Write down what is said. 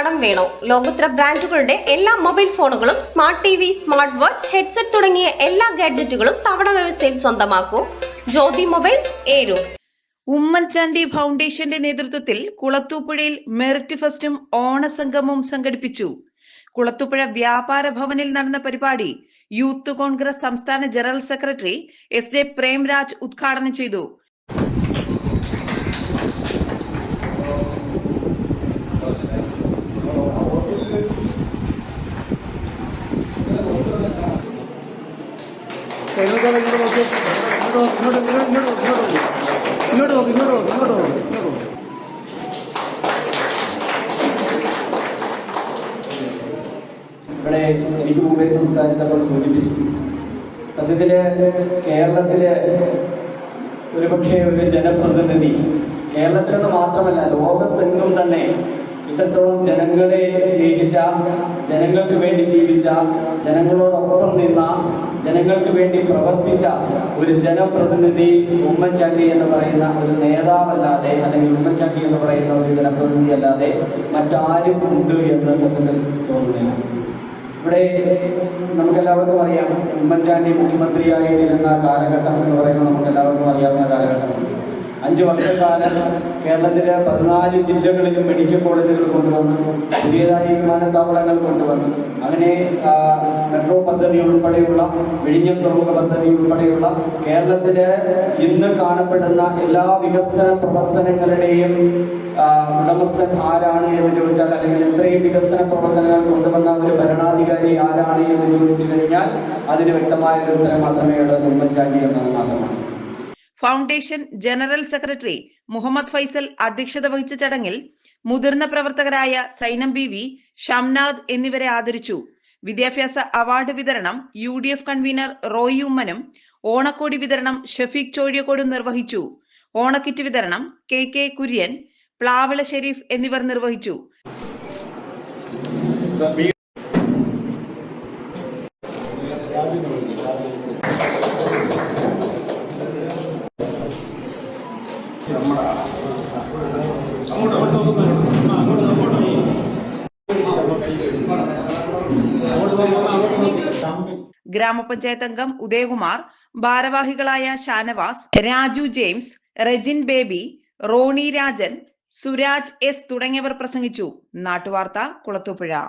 കടം വേണോ? ലോകോത്തര ബ്രാൻഡുകളുടെ എല്ലാ മൊബൈൽ ഫോണുകളും smart T V smart watch headset തുടങ്ങിയ എല്ലാ ഗാഡ്ജറ്റുകളും തവണ വ്യവസ്ഥയിൽ സ്വന്തമാക്കൂ. ജ്യോതി മൊബൈൽസ് ഏരു. ഉമ്മൻചാണ്ടി ഫൗണ്ടേഷന്റെ നേതൃത്വത്തിൽ കുളത്തൂപ്പുഴയിൽ മെറിറ്റ് ഫെസ്റ്റും ഓണസംഗമവും സംഘടിപ്പിച്ചു. കുളത്തൂപ്പുഴ വ്യാപാര ഭവനിൽ നടന്ന പരിപാടി യൂത്ത് കോൺഗ്രസ് സംസ്ഥാന general secretary S J Premraj ഉദ്ഘാടനം ചെയ്തു. ഇങ്ങോട്ട് നോക്കി ഇങ്ങോട്ട് ഇങ്ങോട്ട് നോക്കി ഇങ്ങോട്ട് നോക്കി ഇങ്ങോട്ട് നോക്കി ഇങ്ങോട്ട് നോക്കി ഇവിടെ എനിക്ക് മുമ്പേ സംസാരിച്ചപ്പോൾ സൂചിപ്പിച്ചു. സത്യത്തിൽ കേരളത്തിൽ ഒരുപക്ഷെ ഒരു ജനപ്രതിനിധി കേരളത്തിലെന്ന് മാത്രമല്ല ലോകത്തെങ്ങും തന്നെ ഇത്രത്തോളം ജനങ്ങളെ സ്നേഹിച്ച ജനങ്ങൾക്ക് വേണ്ടി ജീവിച്ച ജനങ്ങളോടൊപ്പം നിന്ന ജനങ്ങൾക്ക് വേണ്ടി പ്രവർത്തിച്ച ഒരു ജനപ്രതിനിധി ഉമ്മൻചാണ്ടി എന്ന് പറയുന്ന ഒരു നേതാവല്ലാതെ അല്ലെങ്കിൽ ഉമ്മൻചാണ്ടി എന്ന് പറയുന്ന ഒരു ജനപ്രതിനിധി അല്ലാതെ മറ്റാരും ഉണ്ട് എന്ന് സത്യത്തിൽ തോന്നുന്നില്ല. ഇവിടെ നമുക്കെല്ലാവർക്കും അറിയാം ഉമ്മൻചാണ്ടി മുഖ്യമന്ത്രിയായിരുന്ന കാലഘട്ടം എന്ന് പറയുന്നത് നമുക്കെല്ലാവർക്കും അറിയാവുന്ന കാലഘട്ടമാണ്. അഞ്ച് വർഷക്കാലം കേരളത്തിലെ പതിനാല് ജില്ലകളിലും മെഡിക്കൽ കോളേജുകൾ കൊണ്ടുവന്നു പുതിയതായി വിമാനത്താവളങ്ങൾ കൊണ്ടുവന്നു അങ്ങനെ മെട്രോ പദ്ധതി ഉൾപ്പെടെയുള്ള വിഴിഞ്ഞം തുറമുഖ പദ്ധതി ഉൾപ്പെടെയുള്ള കേരളത്തിലെ ഇന്ന് കാണപ്പെടുന്ന എല്ലാ വികസന പ്രവർത്തനങ്ങളുടെയും ഉടമസ്ഥൻ ആരാണ് എന്ന് ചോദിച്ചാൽ അല്ലെങ്കിൽ ഇത്രയും വികസന പ്രവർത്തനങ്ങൾ കൊണ്ടുവന്ന ഒരു ഭരണാധികാരി ആരാണ് എന്ന് ചോദിച്ചു കഴിഞ്ഞാൽ അതിന് വ്യക്തമായ ഒരു ഉത്തരം മാത്രമേ ഉള്ളൂ. ഉമ്മൻചാണ്ടി എന്നത് മാത്രമാണ് foundation general secretary Muhammad Faisal അധ്യക്ഷത വഹിച്ച ചടങ്ങിൽ മുതിർന്ന പ്രവർത്തകരായ സൈനം ബി വി ഷംനാദ് എന്നിവരെ ആദരിച്ചു. വിദ്യാഭ്യാസ അവാർഡ് വിതരണം U D F convener Roy ഉമ്മനും ഓണക്കോടി വിതരണം ഷഫീഖ് ചോഴിയക്കോടും നിർവഹിച്ചു. ഓണക്കിറ്റ് വിതരണം കെ കെ കുര്യൻ പ്ലാവിള ഷെരീഫ് എന്നിവർ നിർവഹിച്ചു. ഗ്രാമപഞ്ചായത്ത് അംഗം ഉദയകുമാർ ഭാരവാഹികളായ ഷാനവാസ് രാജു ജെയിംസ് റെജിൻ ബേബി റോണി രാജൻ സുരാജ് എസ് തുടങ്ങിയവർ പ്രസംഗിച്ചു. നാട്ടുവാർത്ത കുളത്തൂപ്പുഴ.